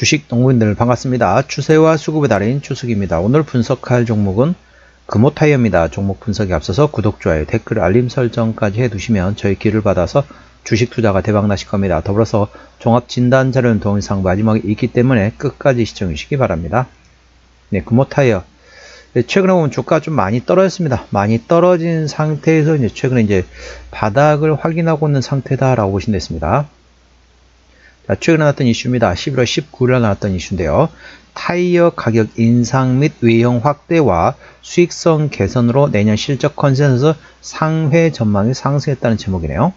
주식 동호인들 반갑습니다. 추세와 수급의 달인 추석입니다. 오늘 분석할 종목은 금호타이어입니다. 종목 분석에 앞서서 구독, 좋아요, 댓글, 알림 설정까지 해두시면 저희 길을 받아서 주식 투자가 대박나실 겁니다. 더불어서 종합 진단 자료는 동영상 마지막에 있기 때문에 끝까지 시청해 주시기 바랍니다. 네, 금호타이어. 네, 최근에 보면 주가 좀 많이 떨어졌습니다. 많이 떨어진 상태에서 이제 최근에 이제 바닥을 확인하고 있는 상태다라고 보시면 됐습니다. 자, 최근에 나왔던 이슈입니다. 11월 19일에 나왔던 이슈인데요. 타이어 가격 인상 및 외형 확대와 수익성 개선으로 내년 실적 컨센서스 상회 전망이 상승했다는 제목이네요.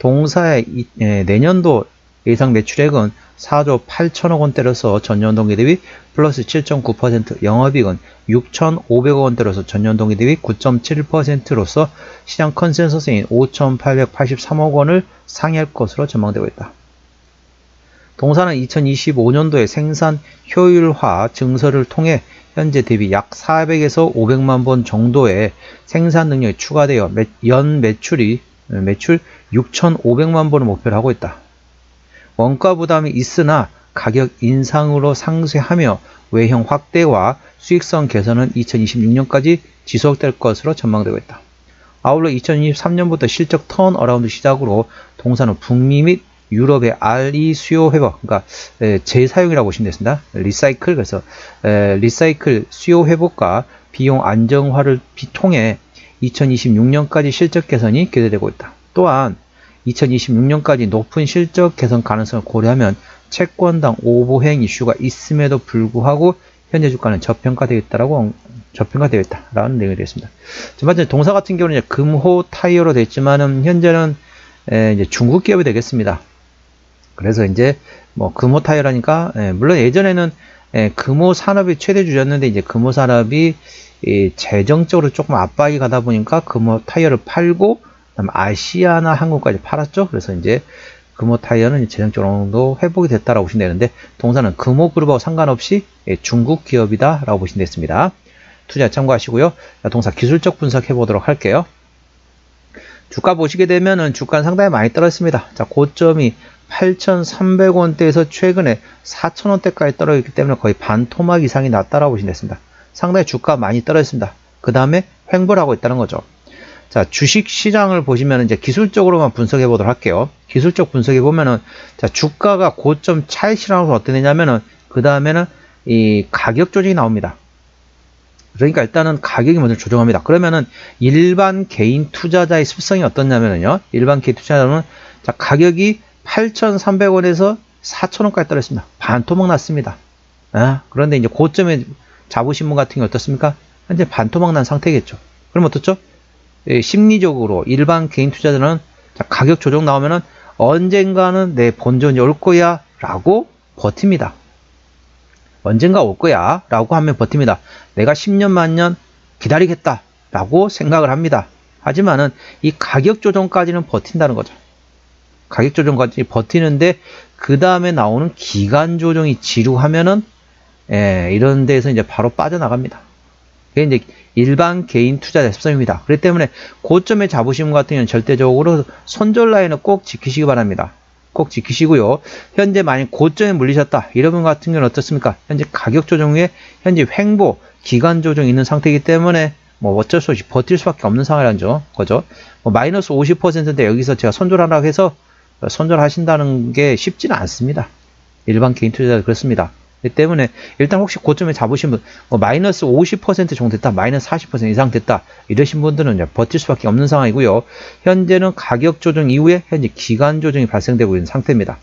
동사의 이- 에, 내년도 예상 매출액은 4조 8천억 원대로서 전년 동기 대비 플러스 7.9%, 영업이익은 6,500억 원대로서 전년 동기 대비 9.7%로서 시장 컨센서스인 5,883억 원을 상회할 것으로 전망되고 있다. 동사는 2025년도에 생산 효율화 증설을 통해 현재 대비 약 400에서 500만 번 정도의 생산 능력이 추가되어 매- 연 매출이 매출 6,500만 번을 목표로 하고 있다. 원가 부담이 있으나 가격 인상으로 상쇄하며 외형 확대와 수익성 개선은 2026년까지 지속될 것으로 전망되고 있다. 아울러 2023년부터 실적 턴어라운드 시작으로 동사는 북미 및 유럽의 RE 수요 회복, 그러니까 에, 재사용이라고 보시면 되습니다. 리사이클, 그래서 에, 리사이클 수요 회복과 비용 안정화를 비- 통해 2026년까지 실적 개선이 기대되고 있다. 또한 2026년까지 높은 실적 개선 가능성을 고려하면 채권당 오보행 이슈가 있음에도 불구하고 현재 주가는 저평가되어 있다라고 저평가되어 있다라는 내용이 되겠습니다. 두 번째 동사 같은 경우는 금호 타이어로 되어 있지만은 현재는 에, 이제 중국 기업이 되겠습니다. 그래서 이제 뭐 금호 타이어라니까 예, 물론 예전에는 예, 금호 산업이 최대 주였는데 이제 금호 산업이 이 재정적으로 조금 압박이 가다 보니까 금호 타이어를 팔고 그다음 아시아나 한국까지 팔았죠. 그래서 이제 금호 타이어는 재정적으로도 회복이 됐다라고 보시면 되는데 동사는 금호 그룹하고 상관없이 예, 중국 기업이다라고 보시면 됐습니다. 투자 참고하시고요. 자, 동사 기술적 분석해 보도록 할게요. 주가 보시게 되면은 주가는 상당히 많이 떨어졌습니다. 자, 고점이 8,300원대에서 최근에 4,000원대까지 떨어졌기 때문에 거의 반 토막 이상이 났다라고 보시면 됐습니다. 상당히 주가 많이 떨어졌습니다. 그 다음에 횡보를 하고 있다는 거죠. 자, 주식 시장을 보시면 이제 기술적으로만 분석해 보도록 할게요. 기술적 분석해 보면은 자, 주가가 고점 차익 실현하면서 어떻게 되냐면은 그 다음에는 이 가격 조정이 나옵니다. 그러니까 일단은 가격이 먼저 조정합니다. 그러면은 일반 개인 투자자의 습성이 어떻냐면요. 일반 개인 투자자는 자, 가격이 8,300원에서 4,000원까지 떨어졌습니다. 반토막 났습니다. 아, 그런데 이제 고점에 분 같은 게 어떻습니까? 현재 반토막 난 상태겠죠. 그럼 어떻죠? 예, 심리적으로 일반 개인 투자자는 자, 가격 조정 나오면은 언젠가는 내 본전이 올 거야 라고 버팁니다. 언젠가 올 거야 라고 하면 버팁니다. 내가 10년 만년 기다리겠다 라고 생각을 합니다. 하지만은 이 가격 조정까지는 버틴다는 거죠. 가격 조정까지 버티는데 그 다음에 나오는 기간 조정이 지루하면은 예, 이런 데서 이제 바로 빠져나갑니다. 그게 이제 일반 개인 투자자 습성입니다. 그렇기 때문에 고점에 잡으신 분 같은 경우는 절대적으로 손절 라인을 꼭 지키시기 바랍니다. 꼭 지키시고요. 현재 만약 고점에 물리셨다. 이런 분 같은 경우는 어떻습니까? 현재 가격 조정 후에 현재 횡보, 기간 조정이 있는 상태이기 때문에 뭐 어쩔 수 없이 버틸 수밖에 없는 상황이라는 거죠. 뭐 마이너스 50%인데 여기서 제가 손절하라고 해서 손절하신다는 게 쉽지는 않습니다. 일반 개인 투자자 그렇습니다. 때문에 일단 혹시 고점에 잡으신 분, 뭐 마이너스 50% 정도 됐다, 마이너스 40% 이상 됐다 이러신 분들은 버틸 수밖에 없는 상황이고요. 현재는 가격 조정 이후에 현재 기간 조정이 발생되고 있는 상태입니다.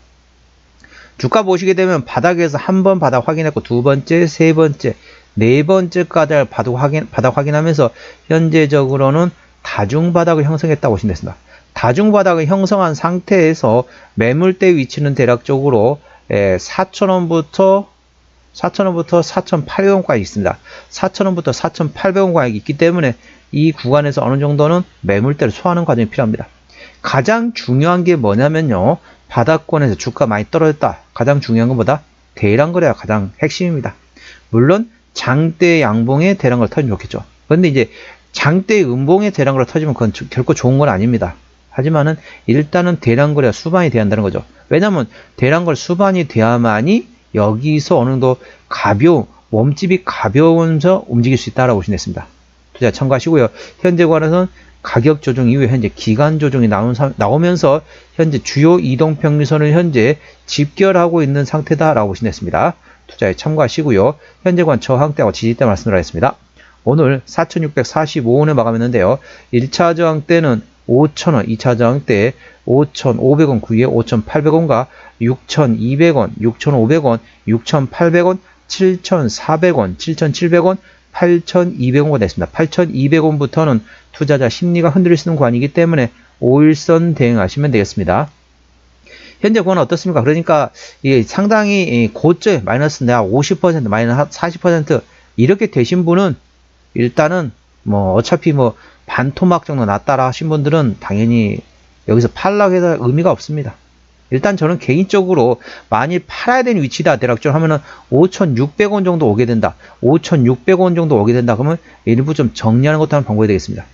주가 보시게 되면 바닥에서 한 번 바닥 확인했고 두 번째, 세 번째, 네 번째까지 바닥 확인 바닥 확인하면서 현재적으로는 다중 바닥을 형성했다고 보시면 됩니다. 다중 바닥을 형성한 상태에서 매물대 위치는 대략적으로 4,000원부터 4,000원부터 4,800원까지 있습니다. 4,000원부터 4,800원까지 있기 때문에 이 구간에서 어느 정도는 매물대를 소화하는 과정이 필요합니다. 가장 중요한 게 뭐냐면요. 바닥권에서 주가 많이 떨어졌다. 가장 중요한 것보다 대량 거래가 가장 핵심입니다. 물론 장대 양봉에 대량 거래 터지면 좋겠죠. 그런데 이제 장대 음봉에 대량 거래 터지면 그건 주- 결코 좋은 건 아닙니다. 하지만은 일단은 대량 거래가 수반이 돼야 한다는 거죠. 왜냐하면 대량 거래 수반이 돼야만이 여기서 어느 정도 가벼운 몸집이 가벼우면서 움직일 수 있다라고 보시면 됐습니다. 투자 참고하시고요. 현재 관해서는 가격 조정 이후에 현재 기간 조정이 나온, 사- 나오면서 현재 주요 이동 평균선을 현재 집결하고 있는 상태다라고 보시면 됐습니다. 투자에 참고하시고요. 현재 관 저항대와 지지대 말씀드리겠습니다. 오늘 4,645원에 마감했는데요. 1차 저항대는 5,000원, 2차 저항대 5,500원 그 위에 5,800원과 6,200원, 6,500원, 6,800원, 7,400원, 7,700원, 8,200원가 됐습니다. 8,200원부터는 투자자 심리가 흔들릴 수 있는 관이기 때문에 5일선 대응하시면 되겠습니다. 현재 그건 어떻습니까? 그러니까 이게 상당히 이 고점 마이너스 내가 50% 마이너스 40% 이렇게 되신 분은 일단은 뭐 어차피 뭐 반토막 정도 났다라 하신 분들은 당연히 여기서 팔라고 해서 의미가 없습니다. 일단 저는 개인적으로 만일 팔아야 되는 위치다 대략적으로 하면은 5,600원 정도 오게 된다. 5,600원 정도 오게 된다. 그러면 일부 좀 정리하는 것도 하는 방법이 되겠습니다.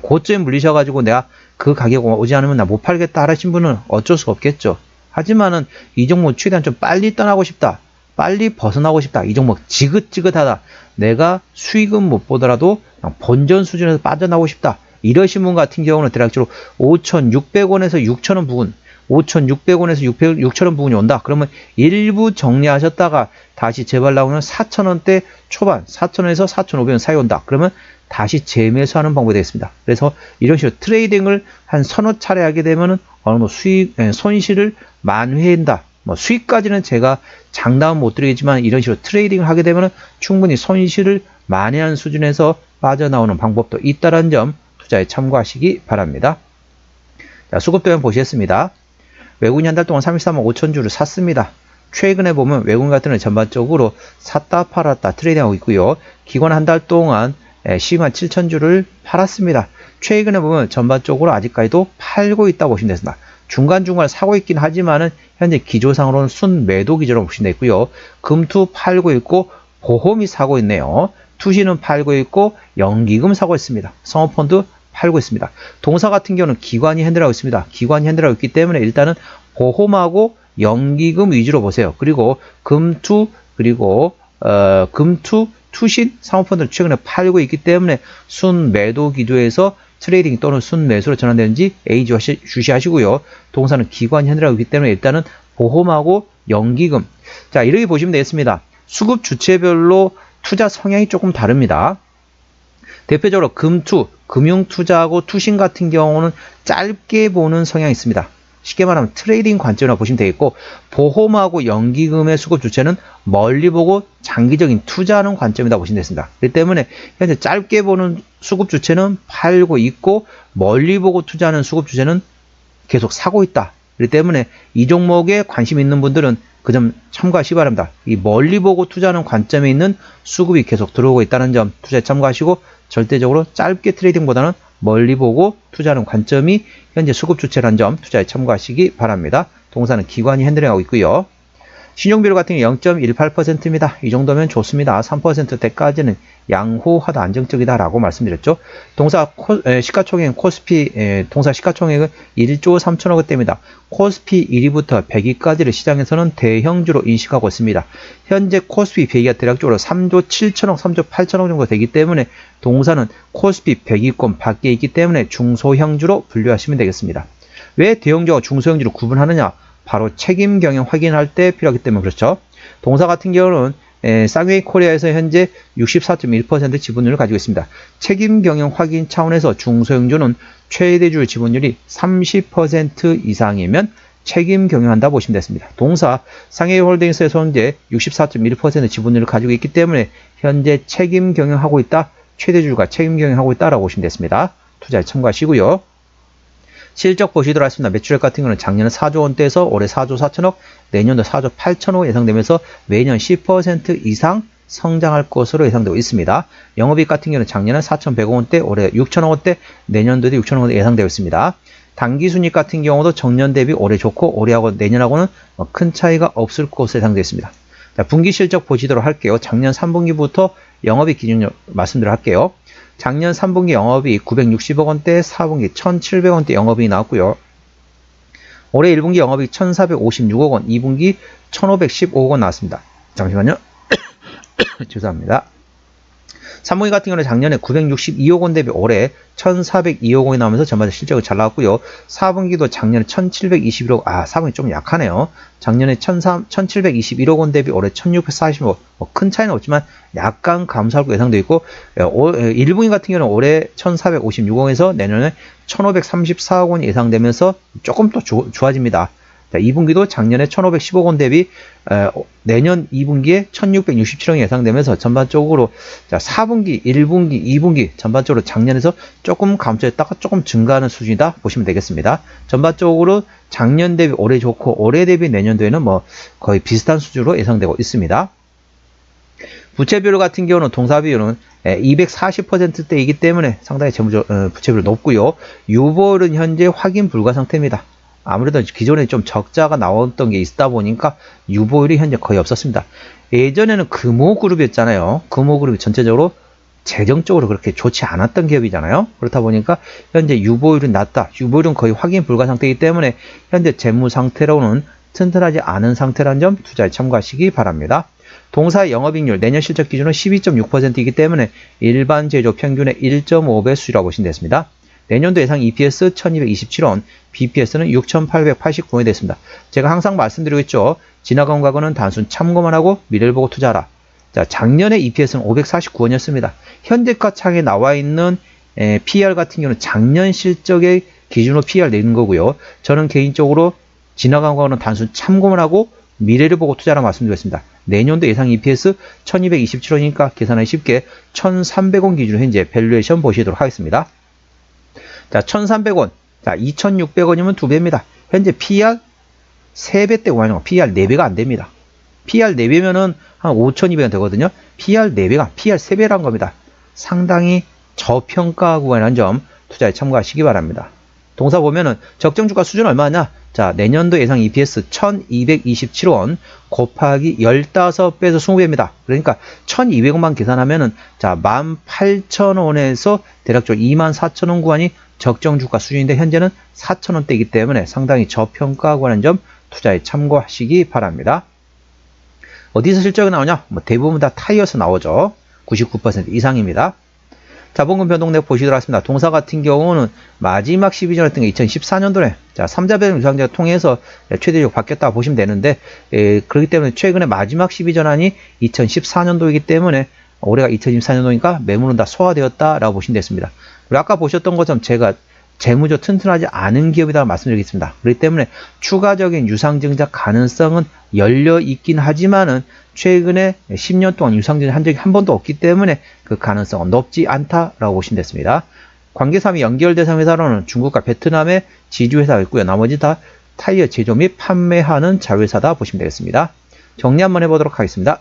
고점에 물리셔가지고 내가 그 가격 오지 않으면 나 못 팔겠다 하신 분은 어쩔 수가 없겠죠. 하지만은 이 종목 최대한 좀 빨리 떠나고 싶다. 빨리 벗어나고 싶다. 이 종목 지긋지긋하다. 내가 수익은 못 보더라도 본전 수준에서 빠져나오고 싶다. 이러신 분 같은 경우는 대략적으로 5,600원에서 6,000원 부근 5,600원에서 6,000원 부분이 온다. 그러면 일부 정리하셨다가 다시 재발 나오는 4,000원대 초반, 4,000원에서 4,500원 사이 온다. 그러면 다시 재매수하는 방법이 되겠습니다. 그래서 이런 식으로 트레이딩을 한 서너 차례 하게 되면은 어느 정도 수익, 에, 손실을 만회한다. 뭐 수익까지는 제가 장담은 못 드리겠지만 이런 식으로 트레이딩을 하게 되면은 충분히 손실을 만회하는 수준에서 빠져나오는 방법도 있다는 점 투자에 참고하시기 바랍니다. 자, 수급도면 보시겠습니다. 외국인이 한 달 동안 33만 5천 주를 샀습니다. 최근에 보면 외국인 같은 경우는 전반적으로 샀다 팔았다 트레이딩하고 있고요. 기관 한 달 동안 12만 7천 주를 팔았습니다. 최근에 보면 전반적으로 아직까지도 팔고 있다고 보시면 됩니다. 중간중간 사고 있긴 하지만은 현재 기조상으로는 순매도 기조로 보시면 되고요. 금투 팔고 있고 보험이 사고 있네요. 투시는 팔고 있고 연기금 사고 있습니다. 성업펀드 팔고 있습니다. 동사 같은 경우는 기관이 핸들하고 있습니다. 기관이 핸들하고 있기 때문에 일단은 보험하고 연기금 위주로 보세요. 그리고 금투 그리고 어, 금투 투신 사모펀드를 최근에 팔고 있기 때문에 순매도 기조에서 트레이딩 또는 순매수로 전환되는지 A 주시하시고요. 동사는 핸들하고 있기 때문에 일단은 보험하고 연기금 자 이렇게 보시면 되겠습니다. 수급 주체별로 투자 성향이 조금 다릅니다. 대표적으로 금투, 금융투자하고 투신 같은 경우는 짧게 보는 성향이 있습니다. 쉽게 말하면 트레이딩 관점으로 보시면 되겠고 보험하고 연기금의 수급 주체는 멀리 보고 장기적인 투자하는 관점이다 보시면 되겠습니다. 그렇기 때문에 현재 짧게 보는 수급 주체는 팔고 있고 멀리 보고 투자하는 수급 주체는 계속 사고 있다. 그렇기 때문에 이 종목에 관심 있는 분들은 그 점 참고하시기 바랍니다. 이 멀리 보고 투자하는 관점에 있는 수급이 계속 들어오고 있다는 점 투자에 참고하시고 절대적으로 짧게 트레이딩보다는 멀리 보고 투자하는 관점이 현재 수급 주체라는 점 투자에 참고하시기 바랍니다. 동사는 기관이 핸들링하고 있고요. 신용비율 같은 경우 0.18%입니다. 이 정도면 좋습니다. 3%대까지는 양호하다 안정적이다 라고 말씀드렸죠. 동사 코, 에, 시가총액 코스피 에, 동사 시가총액은 1조 3천억 원대입니다. 코스피 1위부터 100위까지를 시장에서는 대형주로 인식하고 있습니다. 현재 코스피 100위가 대략적으로 3조 7천억, 3조 8천억 정도 되기 때문에 동사는 코스피 100위권 밖에 있기 때문에 중소형주로 분류하시면 되겠습니다. 왜 대형주와 중소형주를 구분하느냐? 바로 책임 경영 확인할 때 필요하기 때문에 그렇죠. 동사 같은 경우는 에, 쌍웨이 코리아에서 현재 64.1% 지분율을 가지고 있습니다. 책임 경영 확인 차원에서 중소형주는 최대주 지분율이 30% 이상이면 책임 경영한다 보시면 됐습니다. 동사 상해이 홀딩스에서 현재 64.1% 지분율을 가지고 있기 때문에 현재 책임 경영하고 있다. 최대주가 책임 경영하고 있다라고 보시면 됐습니다. 투자에 참고하시고요. 실적 보시도록 하겠습니다. 매출액 같은 경우는 작년에 4조 원대에서 올해 4조 4천억, 내년도 4조 8천억 예상되면서 매년 10% 이상 성장할 것으로 예상되고 있습니다. 영업이익 같은 경우는 작년에 4,100억 원대, 올해 6천억 원대, 내년도도 6천억 원대 예상되고 있습니다. 당기순이익 같은 경우도 정년 대비 올해 좋고 올해하고 내년하고는 뭐큰 차이가 없을 것으로 예상되어 있습니다. 자, 분기 실적 보시도록 할게요. 작년 3분기부터 영업이익 기준 말씀드려 할게요. 작년 3분기 영업이익 960억 원대, 4분기 1,700억 원대 영업이익 나왔고요. 올해 1분기 영업이익 1,456억 원, 2분기 1,515억 원 나왔습니다. 잠시만요. 죄송합니다. 3분기 같은 경우는 작년에 962억 원 대비 올해 1,402억 원이 나오면서 전반적 실적이 잘 나왔고요. 4분기도 작년에 1,721억, 아, 4분기 좀 약하네요. 작년에 1,721억 원 대비 올해 1,645억, 뭐 큰 차이는 없지만 약간 감소할 거 예상되어 있고, 1분기 같은 경우는 올해 1,456억 원에서 내년에 1,534억 원이 예상되면서 조금 더 조, 좋아집니다. 자, 2분기도 작년에 1,510억 원 대비 에, 내년 2분기에 1,667억이 예상되면서 전반적으로 자, 4분기, 1분기, 2분기 전반적으로 작년에서 조금 감소했다가 조금 증가하는 수준이다 보시면 되겠습니다. 전반적으로 작년 대비 올해 좋고 올해 대비 내년도에는 뭐 거의 비슷한 수준으로 예상되고 있습니다. 부채 비율 같은 경우는 동사 비율은 240%대이기 때문에 상당히 재무 어, 부채 비율 높고요. 유보율은 현재 확인 불가 상태입니다. 아무래도 기존에 좀 적자가 나왔던 게 있다 보니까 유보율이 현재 거의 없었습니다. 예전에는 금호그룹이었잖아요. 금호그룹이 전체적으로 재정적으로 그렇게 좋지 않았던 기업이잖아요. 그렇다 보니까 현재 유보율은 낮다. 유보율은 거의 확인 불가 상태이기 때문에 현재 재무 상태로는 튼튼하지 않은 상태라는 점 투자에 참고하시기 바랍니다. 동사 영업이익률 내년 실적 기준은 12.6%이기 때문에 일반 제조 평균의 1.5배 수라고 보시면 되겠습니다. 내년도 예상 EPS 1227원, BPS는 6889원이 됐습니다. 제가 항상 말씀드리고 있죠. 지나간 과거는 단순 참고만 하고 미래를 보고 투자하라. 자, 작년에 EPS는 549원이었습니다. 현재가 창에 나와 있는 에, PR 같은 경우는 작년 실적의 기준으로 PR 내는 거고요. 저는 개인적으로 지나간 과거는 단순 참고만 하고 미래를 보고 투자라 말씀드렸습니다. 내년도 예상 EPS 1227원이니까 계산하기 쉽게 1300원 기준으로 현재 밸류에이션 보시도록 하겠습니다. 자, 1,300원. 자, 2,600원이면 2배입니다. 현재 PR 3배 떼고 하는 PR 4배가 안 됩니다. PR 4배면은 한 5,200원 되거든요. PR 4배가 PR 3배란 겁니다. 상당히 저평가 구간이라는 점 투자에 참고하시기 바랍니다. 동사 보면은 적정 주가 수준 얼마냐? 자, 내년도 예상 EPS 1227원 곱하기 15배에서 20배입니다. 그러니까 1200원만 계산하면은 자, 18,000원에서 대략적으로 24,000원 구간이 적정 주가 수준인데 현재는 4,000원대이기 때문에 상당히 저평가하고 하는 점 투자에 참고하시기 바랍니다. 어디서 실적이 나오냐? 뭐 대부분 다 타이어에서 나오죠. 99% 이상입니다. 자본금 변동내 보시도록 하겠습니다. 동사 같은 경우는 마지막 12전 했던 게 2014년도에 자, 3자 배당 유상제가 통해서 최대적으로 바뀌었다 보시면 되는데 에, 그렇기 때문에 최근에 마지막 12전환이 2014년도이기 때문에 올해가 2024년도니까 매물은 다 소화되었다라고 보시면 됐습니다. 그리고 아까 보셨던 것처럼 제가 재무적 튼튼하지 않은 기업이다 말씀드리겠습니다. 그렇기 때문에 추가적인 유상증자 가능성은 열려 있긴 하지만은 최근에 10년 동안 유상증자 한 적이 한 번도 없기 때문에 그 가능성은 높지 않다라고 보시면 됐습니다. 관계사이 연결 대상 회사로는 중국과 베트남의 지주회사가 있고요. 나머지 다 타이어 제조 및 판매하는 자회사다 보시면 되겠습니다. 정리 한번 해보도록 하겠습니다.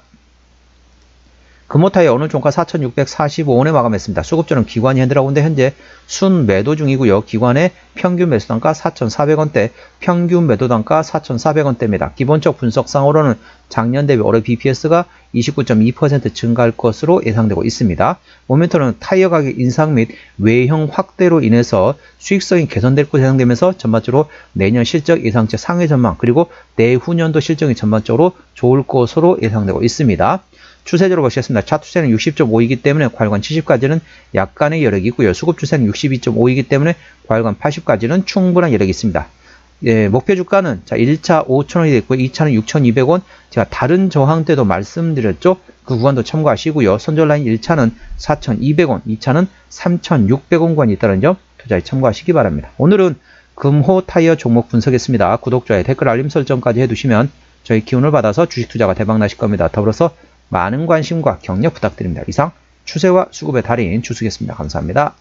금호타이어 오늘 종가 4,645원에 마감했습니다. 수급주는 기관이 있는데 현재 순 매도 중이고요. 기관의 평균 매수 단가 4,400원대, 평균 매도 단가 4,400원대입니다. 기본적 분석상으로는 작년 대비 올해 BPS가 29.2% 증가할 것으로 예상되고 있습니다. 모멘터는 타이어 가격 인상 및 외형 확대로 인해서 수익성이 개선될 것으로 예상되면서 전반적으로 내년 실적 예상치 상회 전망 그리고 내후년도 실적이 전반적으로 좋을 것으로 예상되고 있습니다. 추세적으로 보시겠습니다. 차투세는 60.5이기 때문에 과일관 70까지는 약간의 여력이 있고요. 수급 추세는 62.5이기 때문에 과일관 80까지는 충분한 여력이 있습니다. 예, 목표 주가는 자 1차 5,000원이 됐고 2차는 6,200원. 제가 다른 저항 때도 말씀드렸죠. 그 구간도 참고하시고요. 선절 라인 1차는 4,200원, 2차는 3,600원 구간이 있다는 점 투자에 참고하시기 바랍니다. 오늘은 금호 타이어 종목 분석했습니다. 구독자의 댓글 알림 설정까지 해두시면 저희 기운을 받아서 주식 투자가 대박 나실 겁니다. 더불어서 많은 관심과 격려 부탁드립니다. 이상 추세와 수급의 달인 주수겠습니다. 감사합니다.